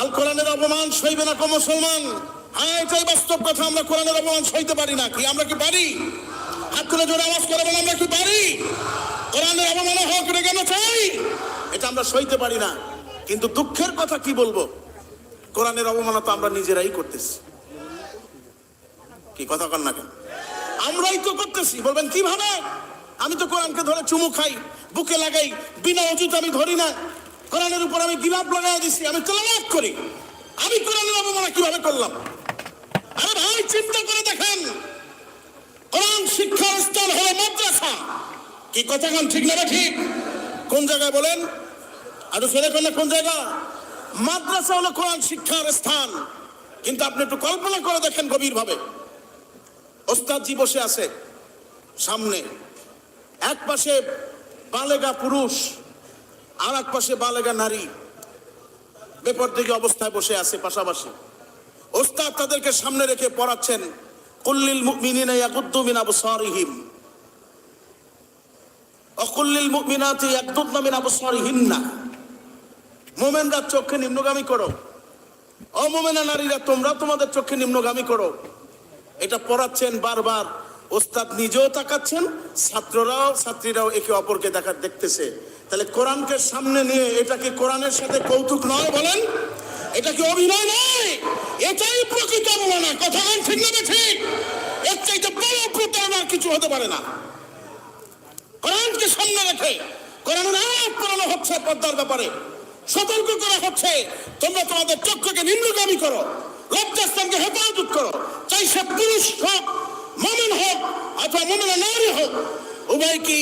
আল কোরআনের অপমান সইবে না কো মুসলমান? হ্যাঁ এটাই বাস্তব কথা, আমরা কোরআনের অপমান সইতে পারি না। কি, আমরা কি পারি? হাত তুলে জোরে আওয়াজ করে বলে আমরা কি পারি? কোরআনের অপমান হোক রেগে না চাই? এটা আমরা সইতে পারি না। কিন্তু দুঃখের কথা কি বলব? কোরআনের অবমাননা তো আমরা নিজেরাই করতেছি। কি, কথা কর না কেন? আমরাই তো করতেছি। বলবেন, কীভাবে? আমি তো কোরআনকে ধরে চুমু খাই, বুকে লাগাই, বিনা অজুত আমি ধরি না। কোরআনের উপর আমি গিলাপ লাগাই দিছি? আমি তেলাওয়াত করি। আমি কোরআনের অবমাননা কীভাবে করলাম? আরে ভাই, চিন্তা করে দেখেন। কোরআন শিক্ষার স্থান হলো মাদ্রাসা। কি কথা কোন ঠিক না ঠিক কোন জায়গায় বলেন? আরও ফেলে করলে কোন জায়গা? মাদ্রাসা হলো কোরআন শিক্ষার স্থান। কিন্তু আপনি একটু কল্পনা করে দেখেন গভীর ভাবে ওস্তাদজি বসে আছে সামনে। এক পাশে বালেগা পুরুষ। আর এক পাশে বালেগা নারী বেপরদিকে অবস্থায় বসে আছে পাশাপাশি। ওস্তাদ তাদেরকে সামনে রেখে পড়াচ্ছেন, কুল্লিল মুমিনিনা ইয়াকুদ্দু মিন আবসারিহিম। অকুল্লিল মুমিনাতি ইয়াকুদ্দু মিন আবসারিহিন্না। মোমেনরা চোখে নিম্নগামী করো। অমোমেনা নারীরা, তোমরা তোমাদের চোখে নিম্নগামী করো। এটা পড়াচ্ছেন বারবার। ওস্তাদ নিজেও তাকাচ্ছেন, ছাত্ররাও, ছাত্রীরাও একে অপরকে দেখা, দেখতেছে। তাহলে কোরআনকে সামনে নিয়ে এটা কি কোরআনের সাথে কৌতুক নয় বলেন? এটা কি অভিনয় নয়? এটাই প্রকৃত অবমাননা। কথা ঠিক না ঠিক এর চাইতে বড় প্রতারণার কিছু হতে পারে না। কোরআনকে সামনে রেখে কোরআনের আয়াত পড়ানো হচ্ছে পর্দার ব্যাপারে। সতর্ক করা হচ্ছে। তোমরা তোমাদের চক্ষুকে নিম্নগামী করো। লজ্জাস্থানকে হেফাজত করো। চাই সে পুরুষ হোক, মমিন হোক, অথবা মমিনা নারী হোক, উভয় কি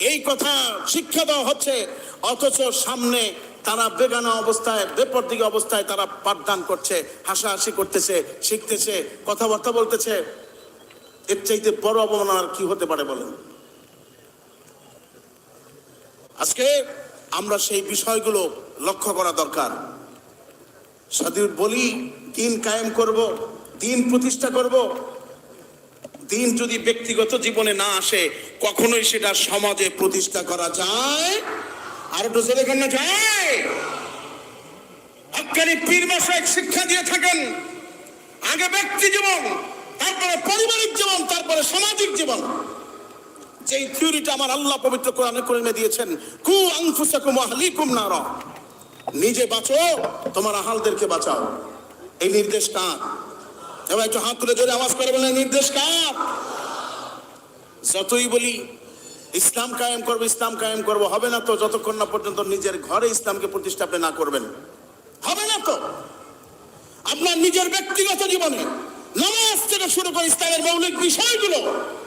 এই কথা শিক্ষা দেওয়া হচ্ছে, অথচ সামনে তারা বেগানা অবস্থায় বেপরদিকে অবস্থায় তারা পাঠদান করছে, হাসাহাসি করতেছে, শিখতেছে, কথাবার্তা বলতেছে। এর চাইতে বড় অবমাননার কি হতে পারে বলেন? আজকে আমরা সেই বিষয়গুলো লক্ষ্য করা দরকার। যদি বলি, দিন কায়েম করব, দিন প্রতিষ্ঠা করব দিন যদি ব্যক্তিগত জীবনে না আসে, কখনোই সেটা সমাজে প্রতিষ্ঠা করা যায়। আর একটু জোরে যায়? শিক্ষা দিয়ে থাকেন, আগে ব্যক্তি জীবন, তারপরে পারিবারিক জীবন, তারপরে সামাজিক জীবন। যেই থিওরিটা আমার আল্লাহ পবিত্র কোরআনে কোরআনে দিয়েছেন, কু আনফুসাকুম আহলিকুম নারা। নিজে বাঁচো, তোমার আহালদেরকে বাঁচাও। এই নির্দেশ কার? এবার একটু হাত তুলে জোরে আওয়াজ করে বলেন, নির্দেশ কার? যতই বলি, ইসলাম কায়েম করব, ইসলাম কায়েম করব। হবে না তো, যতক্ষণ না পর্যন্ত নিজের ঘরে ইসলামকে প্রতিষ্ঠা না করবেন। হবে না তো। আপনার নিজের ব্যক্তিগত জীবনে নামাজ থেকে শুরু করে ইসলামের মৌলিক বিষয়গুলো,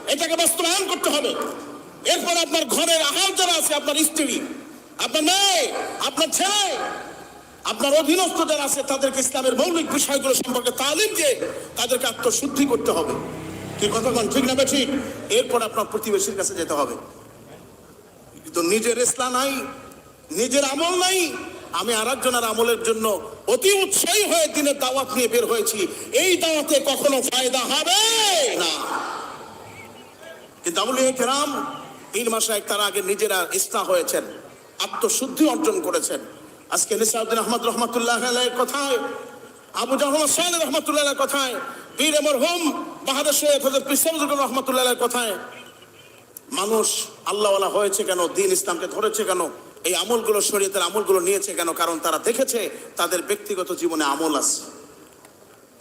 এটাকে বাস্তবায়ন করতে হবে। এরপর আপনার ঘরের আহার যারা আছে, আপনার স্ত্রী, আপনার মেয়ে, আপনার ছেলে আপনার অধীনস্থ যারা আছে, তাদেরকে ইসলামের মৌলিক বিষয়গুলো সম্পর্কে তালিম দিয়ে তাদেরকে আত্মশুদ্ধি করতে হবে। কি কথা বল ঠিক না বে ঠিক এরপর আপনার প্রতিবেশীর কাছে যেতে হবে। কিন্তু নিজের ইসলাম নাই, নিজের আমল নাই, আমি আর একজনের আমলের জন্য অতি উৎসাহী হয়ে দিনের দাওয়াত নিয়ে বের হয়েছি। এই দাওয়াতে কখনো ফায়দা হবে না। কিন্তু আমলে কেরাম তিন মাসে এক তার আগে নিজেরা ইসলাম হয়েছেন, আত্মশুদ্ধি অর্জন করেছেন। আজকে নিসাউদ্দিন আহমদ রহমতুল্লাহ কথায়, আবু জাহমদ সাহেব রহমতুল্লাহ কথায় বীর এমর হোম বাহাদুর শেখ হজরত পিসামুদ্দিন রহমতুল্লাহ কথায়, মানুষ আল্লাহওয়ালা হয়েছে কেন? দিন ইসলামকে ধরেছে কেন? এই আমলগুলো, শরীয়তের আমলগুলো নিয়েছে কেন? কারণ তারা দেখেছে তাদের ব্যক্তিগত জীবনে আমল আছে।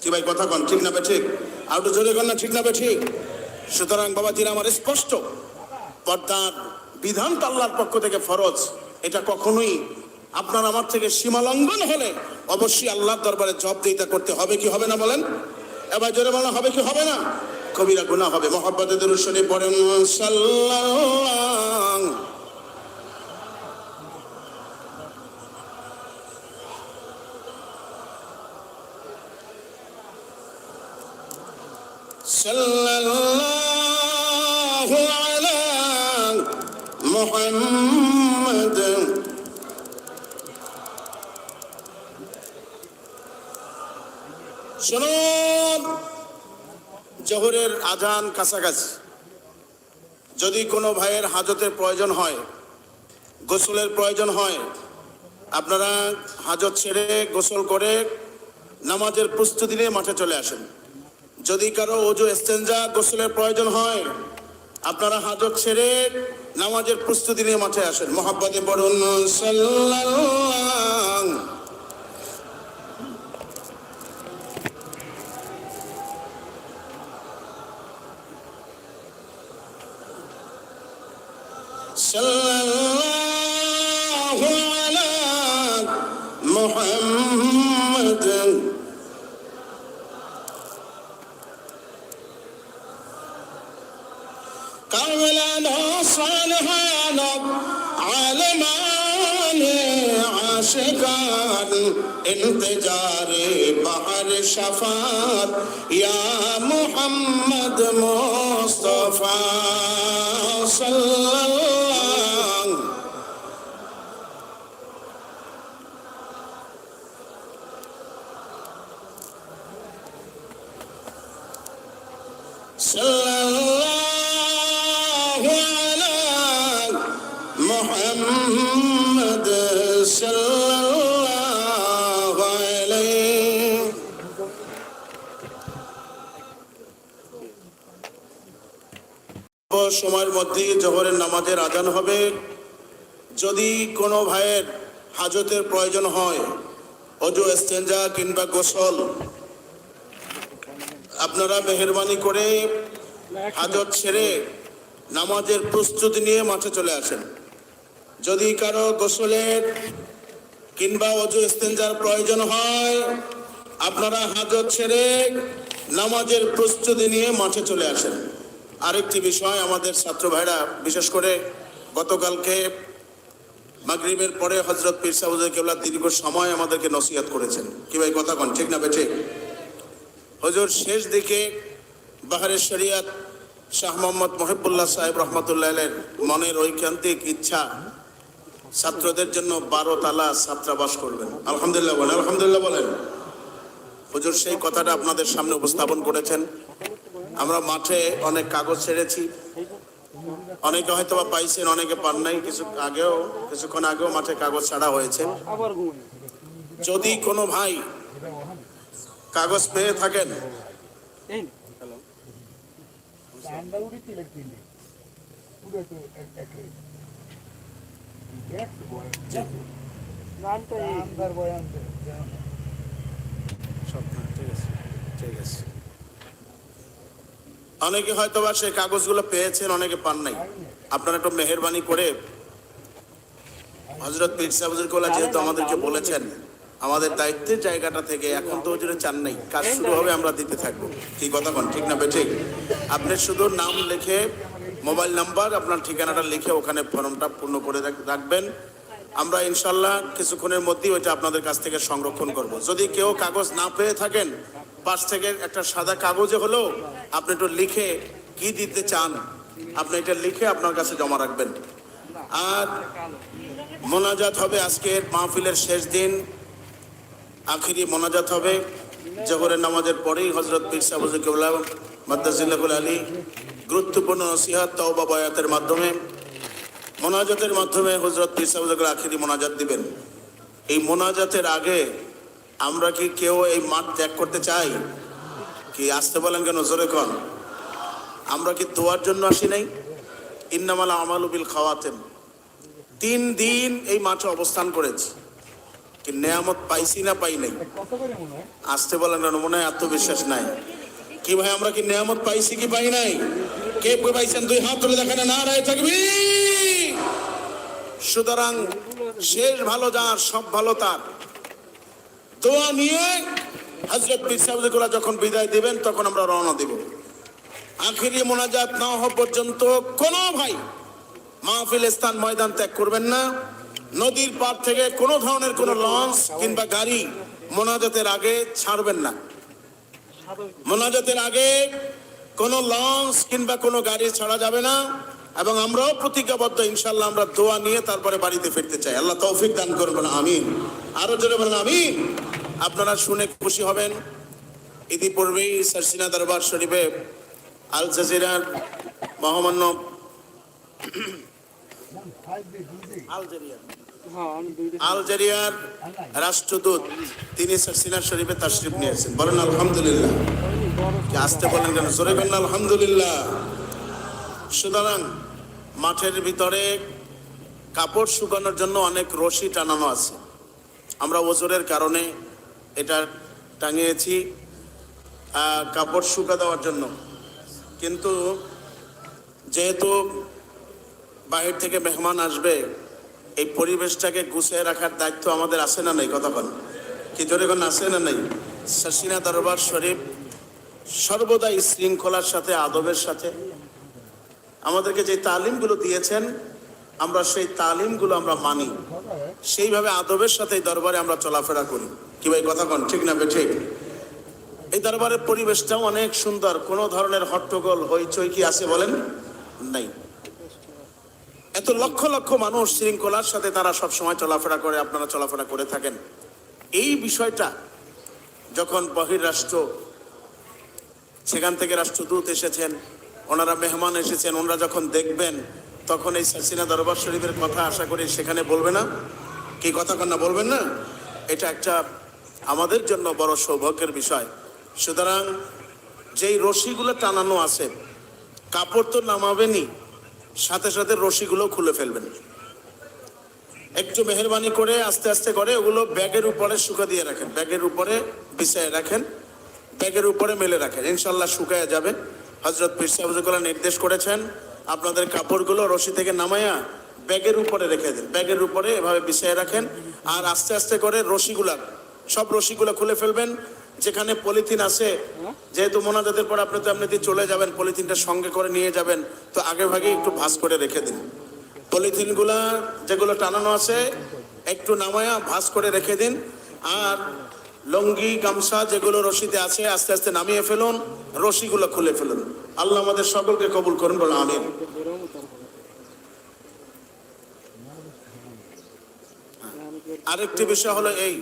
কি ভাই, কথা কন, ঠিক না বে ঠিক? আর একটু জোরে কন না, ঠিক না বে ঠিক? সুতরাং বাবাজির আমার স্পষ্ট পর্দার বিধান তো আল্লাহর পক্ষ থেকে ফরজ, এটা কখনোই আপনার আমার থেকে সীমা লঙ্ঘন হলে অবশ্যই আল্লাহর দরবারে জবাবদিহিতা করতে হবে কি হবে না বলেন? এবার জোরে বলা হবে কি হবে না? কবিরা গুণা হবে মহাব্বতে দুরুশনে পড়েন সাল্লাল্লাহ সাল্লাল্লাহু আলা মুহাম্মদ জোহরের আজান কাছাকাছি। যদি কোনো ভাইয়ের হাজতের প্রয়োজন হয়, গোসলের প্রয়োজন হয়, আপনারা হাজত ছেড়ে গোসল করে নামাজের প্রস্তুতি নিয়ে মাঠে চলে আসেন। যদি কারও ওজু এস্তেঞ্জা গোসলের প্রয়োজন হয়, আপনারা হাজত ছেড়ে নামাজের প্রস্তুতি নিয়ে মাঠে আসেন। পড়ুন সাল্লাল্লাহ sallallahu ala Muhammad قولا صالحا عالمان عاشقان. انتجار بحر شفاعت. يا محمد مصطفى صلى على محمد صلى الله عليه অল্প সময়ের মধ্যে জোহরের নামাজের আজান হবে যদি কোনো ভাইয়ের হাজতের প্রয়োজন হয় অজু এস্তেঞ্জা কিংবা গোসল আপনারা মেহরবানি করে হাজত ছেড়ে নামাজের প্রস্তুতি নিয়ে মাঠে চলে আসেন। যদি কারও গোসলের কিংবা অজু ইস্তেঞ্জার প্রয়োজন হয়, আপনারা হাজত ছেড়ে নামাজের প্রস্তুতি নিয়ে মাঠে চলে আসেন। আরেকটি বিষয় আমাদের ছাত্র ভাইরা, বিশেষ করে গতকালকে মাগরিবের পরে হজরত পীর সাহুদের কেবলা দীর্ঘ সময় আমাদেরকে নসিহত করেছেন। কি ভাই, কথা কন, ঠিক না বেঠে? হজুর শেষ দিকে বাহারের শরিয়াত শাহ মোহাম্মদ মহিবুল্লাহ সাহেব রহমতুল্লাহ মনের ঐকান্তিক ইচ্ছা ছাত্রদের জন্য বারো তালা ছাত্রাবাস করবেন। আলহামদুলিল্লাহ বলেন আলহামদুলিল্লাহ বলেন। হুজুর সেই কথাটা আপনাদের সামনে উপস্থাপন করেছেন। আমরা মাঠে অনেক কাগজ ছেড়েছি। অনেকে হয়তো বা পাইছেন, অনেকে পান নাই। কিছু আগেও, কিছুক্ষণ আগেও মাঠে কাগজ ছাড়া হয়েছে। যদি কোনো ভাই কাগজ পেয়ে থাকেন অনেকে হয়তো বা সেই কাগজগুলো পেয়েছেন অনেকে পান নাই। আপনারা একটু মেহরবানি করে হজরত পীর সাহেবুল কোলা যেহেতু আমাদেরকে বলেছেন আমাদের দায়িত্বের জায়গাটা থেকে এখন তো হুজুরে চান নাই কাজ শুরু হবে আমরা দিতে থাকব। কি কথা কোন ঠিক না বেঠিক? আপনি শুধু নাম লিখে মোবাইল নাম্বার আপনার ঠিকানাটা লিখে ওখানে ফর্মটা পূর্ণ করে রাখবেন। আমরা ইনশাল্লাহ কিছুক্ষণের মধ্যেই ওইটা আপনাদের কাছ থেকে সংরক্ষণ করব। যদি কেউ কাগজ না পেয়ে থাকেন পাশ থেকে একটা সাদা কাগজে হলেও আপনি একটু লিখে কি দিতে চান আপনি এটা লিখে আপনার কাছে জমা রাখবেন। আর মোনাজাত হবে আজকের মাহফিলের শেষ দিন। আখিরি মোনাজাত হবে। জহরের নামাজের পরেই হজরত পীর সাহুল মাদ্দাজিল্লাহুল আলী, গুরুত্বপূর্ণ নসিহাত, তওবা বয়াতের মাধ্যমে, মোনাজাতের মাধ্যমে হজরত পীর সাহুল আখিরি মোনাজাত দিবেন। এই মোনাজাতের আগে আমরা কি কেউ এই মাঠ ত্যাগ করতে চাই? কি আসতে বলেন কেন জোরে কন? আমরা কি দোয়ার জন্য আসি নাই? ইন্নামালা আমালুবিল খাওয়াতেন তিন দিন এই মাঠে অবস্থান করেছি। কি নেয়ামত পাইছি না পাই নাই। আসতে বলেন না, মনে হয় আত্মবিশ্বাস নাই। কি ভাই, আমরা কি নেয়ামত পাইছি কি পাই নাই? কে পাইছেন? দুই হাত তুলে দেখেন না রায় থাকবি সুতরাং শেষ ভালো যার, সব ভালো তার। দোয়া নিয়ে হজরত পীর যখন বিদায় দিবেন, তখন আমরা রওনা দেব। আখিরি মোনাজাত না হওয়া পর্যন্ত কোনো ভাই মাহফিল স্থান ময়দান ত্যাগ করবেন না। নদীর পার থেকে কোনো ধরনের কোনো লঞ্চ কিংবা গাড়ি মোনাজাতের আগে ছাড়বেন না। মোনাজাতের আগে কোনো লঞ্চ কিংবা কোনো গাড়ি ছাড়া যাবে না এবং আমরাও প্রতিজ্ঞাবদ্ধ ইনশাল্লাহ আমরা দোয়া নিয়ে তারপরে বাড়িতে ফিরতে চাই। আল্লাহ তৌফিক দান করবেন আমিন। আরও জোরে বলেন আমি আপনারা শুনে খুশি হবেন। ইতিপূর্বেই সারসিনা দরবার শরীফে আল জাজিরার মহামান্য আলজেরিয়ার। রাষ্ট্রদূত, তিনি সিনার শরীফে তার তাশরিফ নিয়েছেন। বলেন, আলহামদুলিল্লাহ। আসতে বলেন কেন? জোরে বলেন, আলহামদুলিল্লাহ। সুতরাং মাঠের ভিতরে কাপড় শুকানোর জন্য অনেক রশি টানানো আছে। আমরা ওজোরের কারণে এটা টাঙিয়েছি কাপড় শুকা দেওয়ার জন্য। কিন্তু যেহেতু বাহির থেকে মেহমান আসবে, এই পরিবেশটাকে গুছিয়ে রাখার দায়িত্ব আমাদের আছে না নেই? কতক্ষণ কি জোরে কোন, আছে না নেই? শাসিনা দরবার শরীফ সর্বদাই শৃঙ্খলার সাথে, আদবের সাথে। আমাদেরকে যে তালিমগুলো দিয়েছেন, আমরা সেই তালিমগুলো আমরা মানি। সেইভাবে আদবের সাথে এই দরবারে আমরা চলাফেরা করি। কি ভাই, কথা কন, ঠিক না ঠিক এই দরবারের পরিবেশটাও অনেক সুন্দর। কোনো ধরনের হট্টগোল, হইচই কি আছে বলেন? নাই। এত লক্ষ লক্ষ মানুষ শৃঙ্খলার সাথে তারা সব সময় চলাফেরা করে, আপনারা চলাফেরা করে থাকেন। এই বিষয়টা যখন বহির্রাষ্ট্র সেখান থেকে রাষ্ট্রদূত এসেছেন, ওনারা মেহমান এসেছেন, ওনারা যখন দেখবেন, তখন এই সাসিনা দরবার শরীফের কথা আশা করি সেখানে বলবে না। কি কথা কন্যা, বলবেন না? এটা একটা আমাদের জন্য বড় সৌভাগ্যের বিষয়। সুতরাং যেই রশিগুলো টানানো আছে, কাপড় তো নামাবেনই সাথে সাথে রশিগুলো খুলে ফেলবেন। একটু মেহরবানি করে আস্তে আস্তে করে ওগুলো ব্যাগের উপরে শুকা দিয়ে রাখেন। ব্যাগের উপরে বিছায় রাখেন, ব্যাগের উপরে মেলে রাখেন। ইনশাল্লাহ শুকায় যাবে। হজরত পীর সাহেবগুলো নির্দেশ করেছেন, আপনাদের কাপড়গুলো রশি থেকে নামায়া ব্যাগের উপরে রেখে দিন। ব্যাগের উপরে এভাবে বিছায় রাখেন আর আস্তে আস্তে করে রশিগুলা, সব রশিগুলো খুলে ফেলবেন। যেখানে পলিথিন আছে, যেহেতু মোনাজাতের পর আপনি তো এমনিতে চলে যাবেন, পলিথিনটা সঙ্গে করে নিয়ে যাবেন, তো আগে ভাগে একটু ভাঁজ করে রেখে দিন। পলিথিনগুলা যেগুলো টানানো আছে, একটু নামায়া ভাঁজ করে রেখে দিন। আর লঙ্গি, গামছা যেগুলো রশিতে আছে, আস্তে আস্তে নামিয়ে ফেলুন, রশিগুলো খুলে ফেলুন। আল্লাহ আমাদের সকলকে কবুল করুন বলে আমিন। আরেকটি বিষয় হলো এই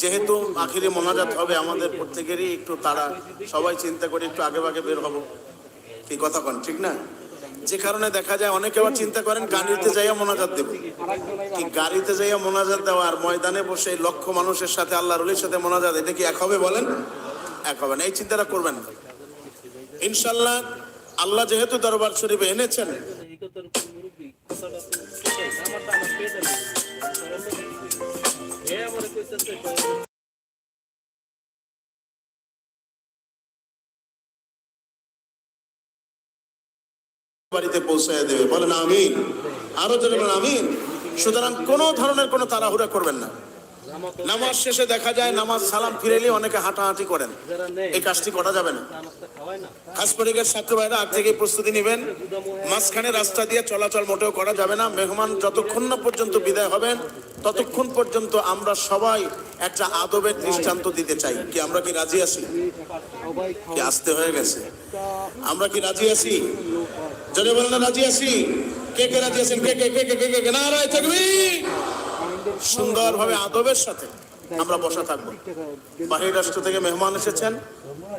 যেহেতু আখিরি মোনাজাত হবে আমাদের প্রত্যেকেরই একটু তারা সবাই চিন্তা করে একটু আগে ভাগে বের হব। কি কথা কন, ঠিক না? যে কারণে দেখা যায় অনেকে আবার চিন্তা করেন, গাড়িতে যাইয়া মোনাজাত দেবো। কি গাড়িতে যাইয়া মোনাজাত দেওয়া আর ময়দানে বসে লক্ষ মানুষের সাথে আল্লাহ রলির সাথে মোনাজাত, এটা কি এক হবে বলেন? এক হবে না, এই চিন্তাটা করবেন না। ইনশাল্লাহ আল্লাহ যেহেতু দরবার শরীফে এনেছেন বাড়িতে পৌঁছায় দেবে। বলেন, আমিন। আরও জোরে বলেন সুতরাং কোনো ধরনের কোনো তাড়াহুড়া করবেন না। নামাজ শেষে দেখা যায় নামাজ সালাম ফিরেলে অনেকে হাঁটাহাঁটি করেন। এই কাজটি করা যাবে না। খাওয়ায় ছাত্র ভাইরা আগ থেকে প্রস্তুতি নেবেন। মাঝখানে রাস্তা দিয়ে চলাচল মোটেও করা যাবে না। মেহমান যতক্ষণ না পর্যন্ত বিদায় হবেন ততক্ষণ পর্যন্ত আমরা সবাই একটা আদবের দৃষ্টান্ত দিতে চাই। কি আমরা কি রাজি আছি? কি আসতে হয়ে গেছে? আমরা কি রাজি আছি? জনে বলেন রাজি আছি? কে কে রাজি আছেন? কে কে কে কে কে কে নারায় তাকবীর সুন্দরভাবে আদবের সাথে আমরা বসা থাকব। বাহির রাষ্ট্র থেকে মেহমান এসেছেন।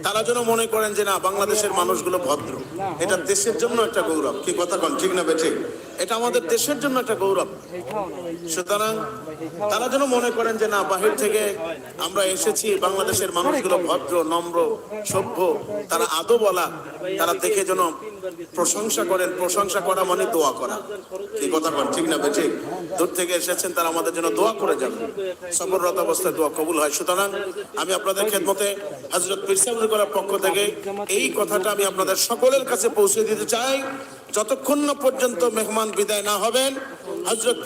তারা যেন মনে করেন যে না, বাংলাদেশের মানুষগুলো ভদ্র। এটা দেশের জন্য একটা গৌরব। কি কথা কন? ঠিক না বেঠিক এটা আমাদের দেশের জন্য একটা গৌরব। সুতরাং তারা যেন মনে করেন যে না, বাহির থেকে আমরা এসেছি, বাংলাদেশের মানুষগুলো ভদ্র, নম্র, সভ্য, তারা আদো বলা তারা দেখে যেন প্রশংসা করেন, প্রশংসা করা মানে দোয়া করা। এই কথা কন ঠিক না বেঠিক দূর থেকে এসেছেন, তারা আমাদের জন্য দোয়া করে যাবেন সফররত অবস্থায় দোয়া কবুল হয়। সুতরাং আমি আপনাদের খেদমতে হজরত করার পক্ষ থেকে এই কথাটা আমি আপনাদের সকলের কাছে পৌঁছে দিতে চাই। যতক্ষণ না পর্যন্ত মেহমান বিদায় না হবেন হজরত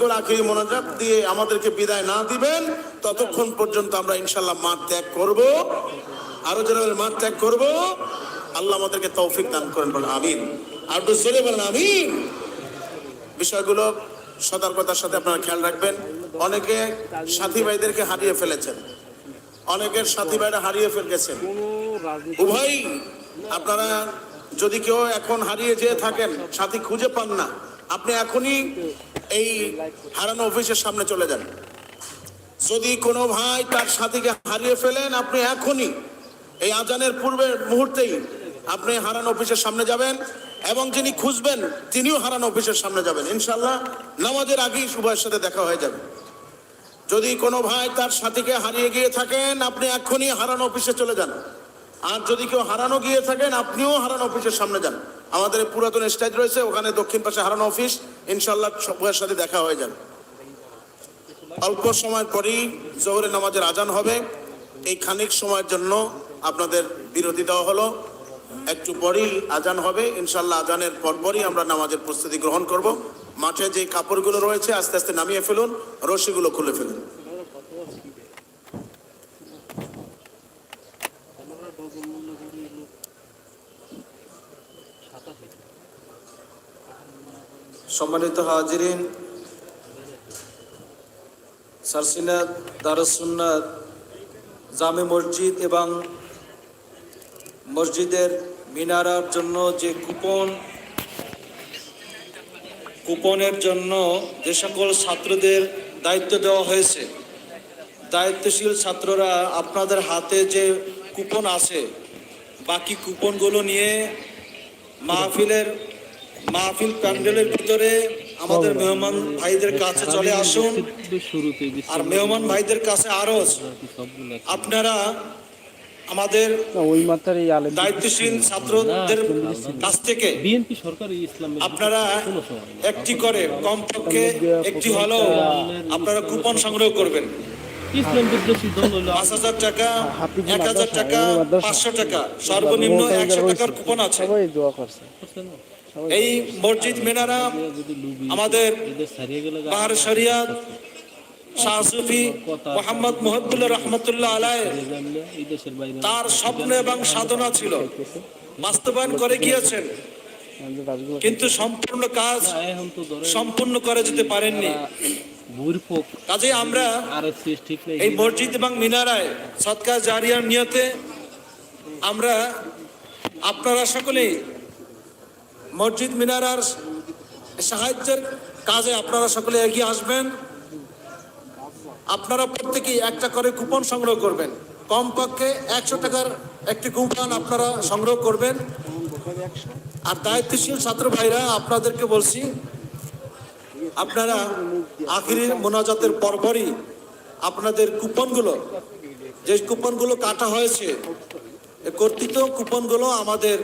করে আখিরি মোনাজাত দিয়ে আমাদেরকে বিদায় না দিবেন, ততক্ষণ পর্যন্ত আমরা ইনশাল্লাহ মাঠ ত্যাগ করব। আরও বলে মাঠ ত্যাগ করব। আল্লাহ আমাদেরকে তৌফিক দান করেন বলেন, আমিন। আর জোরে বলেন, আমিন। বিষয়গুলো সতর্কতার সাথে আপনারা খেয়াল রাখবেন। অনেকে সাথী ভাইদেরকে হারিয়ে ফেলেছেন। অনেকের সাথী ভাইরা হারিয়ে ফেলেছেন উভয় আপনারা যদি কেউ এখন হারিয়ে যেয়ে থাকেন, সাথী খুঁজে পান না, আপনি এখনই এই হারানো অফিসের সামনে চলে যান। যদি কোনো ভাই তার সাথীকে হারিয়ে ফেলেন, আপনি এখনই এই আজানের পূর্বের মুহূর্তেই আপনি হারানো অফিসের সামনে যাবেন এবং যিনি খুঁজবেন, তিনিও হারানো অফিসের সামনে যাবেন। ইনশাল্লাহ নামাজের আগেই উভয়ের সাথে দেখা হয়ে যাবে। যদি কোনো ভাই তার সাথীকে হারিয়ে গিয়ে থাকেন, আপনি এক্ষুনি হারানো অফিসে চলে যান। আর যদি কেউ হারানো গিয়ে থাকেন, আপনিও হারানো অফিসের সামনে যান। আমাদের পুরাতন স্টেজ রয়েছে, ওখানে দক্ষিণ পাশে হারানো অফিস। ইনশাল্লাহ সবার সাথে দেখা হয়ে যান অল্প সময় পরেই জোহরের নামাজের আজান হবে। এই খানিক সময়ের জন্য আপনাদের বিরতি দেওয়া হলো। একটু পরেই আজান হবে। ইনশাল্লাহ আজানের পরপরই আমরা নামাজের প্রস্তুতি গ্রহণ করব। মাঠে যে কাপড়গুলো রয়েছে, আস্তে আস্তে নামিয়ে ফেলুন, রশিগুলো খুলে ফেলুন। সম্মানিত হাজিরিন সারসিনাত দারুসুন্নাত জামে মসজিদ এবং মসজিদের মিনারার জন্য যে কুপন, কুপনের জন্য যে সকল ছাত্রদের দায়িত্ব দেওয়া হয়েছে, দায়িত্বশীল ছাত্ররা আপনাদের হাতে যে কুপন আছে, বাকি কুপনগুলো নিয়ে মাহফিলের মাহফিল প্যান্ডেলের ভিতরে আমাদের মেহমান ভাইদের কাছে চলে আসুন। আর মেহমান ভাইদের কাছে আরও আপনারা আমাদের ওই মাত্রার এই আলেম দায়িত্বশীল ছাত্রদের কাছ থেকে বিএনপি সরকার ইসলামের আপনারা একটি করে কমপক্ষে একটি হলেও আপনারা কুপন সংগ্রহ করবেন। ইসলাম বিদ্বেষী দল হলো পাঁচ হাজার টাকা এক হাজার টাকা পাঁচশো টাকা সর্বনিম্ন একশো টাকার কুপন আছে। সবাই দোয়া করছে? এই মসজিদ মিনারা আমাদের বাহার শরিয়াত শাহ মোহাম্মদ মহবুল্লাহ রহমতুল্লাহ আলাই তার স্বপ্ন এবং সাধনা ছিল। বাস্তবায়ন করে গিয়েছেন। কিন্তু সম্পূর্ণ কাজ সম্পূর্ণ করে যেতে পারেননি। কাজে আমরা এই মসজিদ এবং মিনারায় সৎকা জারিয়ার নিয়তে আমরা আপনারা সকলেই মসজিদ মিনারার সাহায্যের কাজে আপনারা সকলে এগিয়ে আসবেন। আপনারা প্রত্যেকেই একটা করে কুপন সংগ্রহ করবেন। কমপক্ষে একশো টাকার একটি কুপন আপনারা সংগ্রহ করবেন। আর দায়িত্বশীল ছাত্র ভাইরা, আপনাদেরকে বলছি, আপনারা আখিরি মোনাজাতের পরপরই আপনাদের কুপনগুলো, যে কুপনগুলো কাটা হয়েছে কর্তৃত কুপনগুলো আমাদের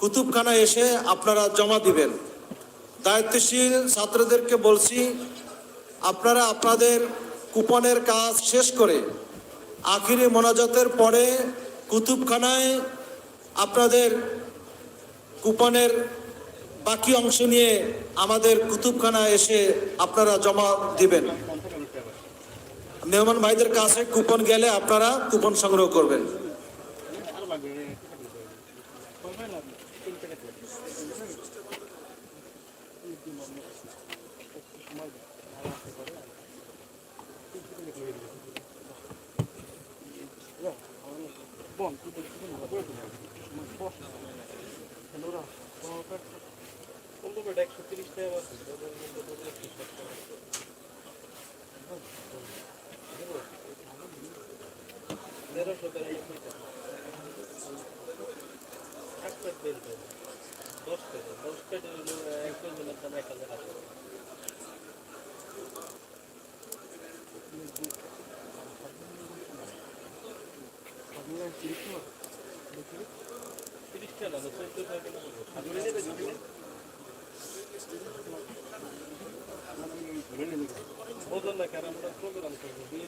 কুতুবখানায় এসে আপনারা জমা দিবেন। দায়িত্বশীল ছাত্রদেরকে বলছি, আপনারা আপনাদের কুপনের কাজ শেষ করে আখিরি মোনাজাতের পরে কুতুবখানায় আপনাদের কুপনের বাকি অংশ নিয়ে আমাদের কুতুবখানায় এসে আপনারা জমা দিবেন। মেহমান ভাইদের কাছে কুপন গেলে আপনারা কুপন সংগ্রহ করবেন একশো তিরিশ টাকা তেরোশো তেরো এক প্লেট বের করে দশ টাকা দশ প্লেটের হলো এক প্লেটের দাম এক হাজার আছে তিরিশ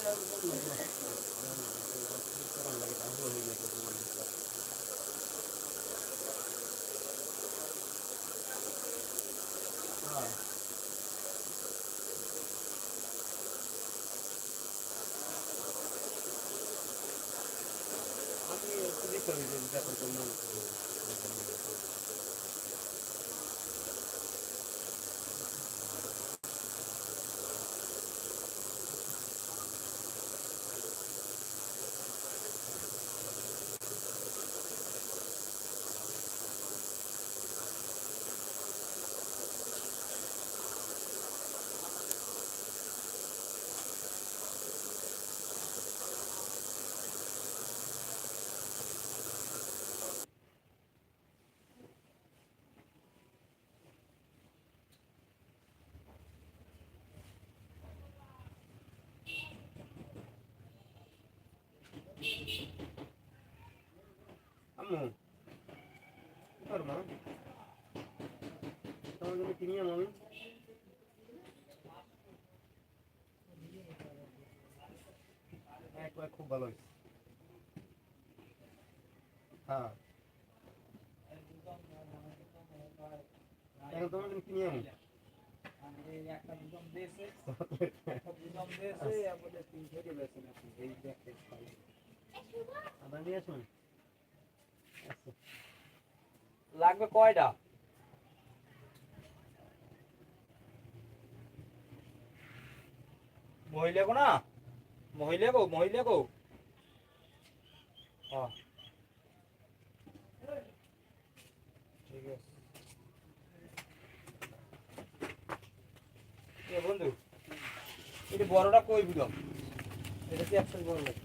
Thank you. কিনি আমি একবার খুব ভালো হয়েছে। হ্যাঁ। এখন তোমার জন্য কিনি আমি নিয়ে লাগবে কয়টা? মহিলা গো না? মহিলা গো মহিলা গো। হ্যাঁ ঠিক আছে। বন্ধু এটা বড়টা কই বুঝলাম এটা কি একশো বড় লাগে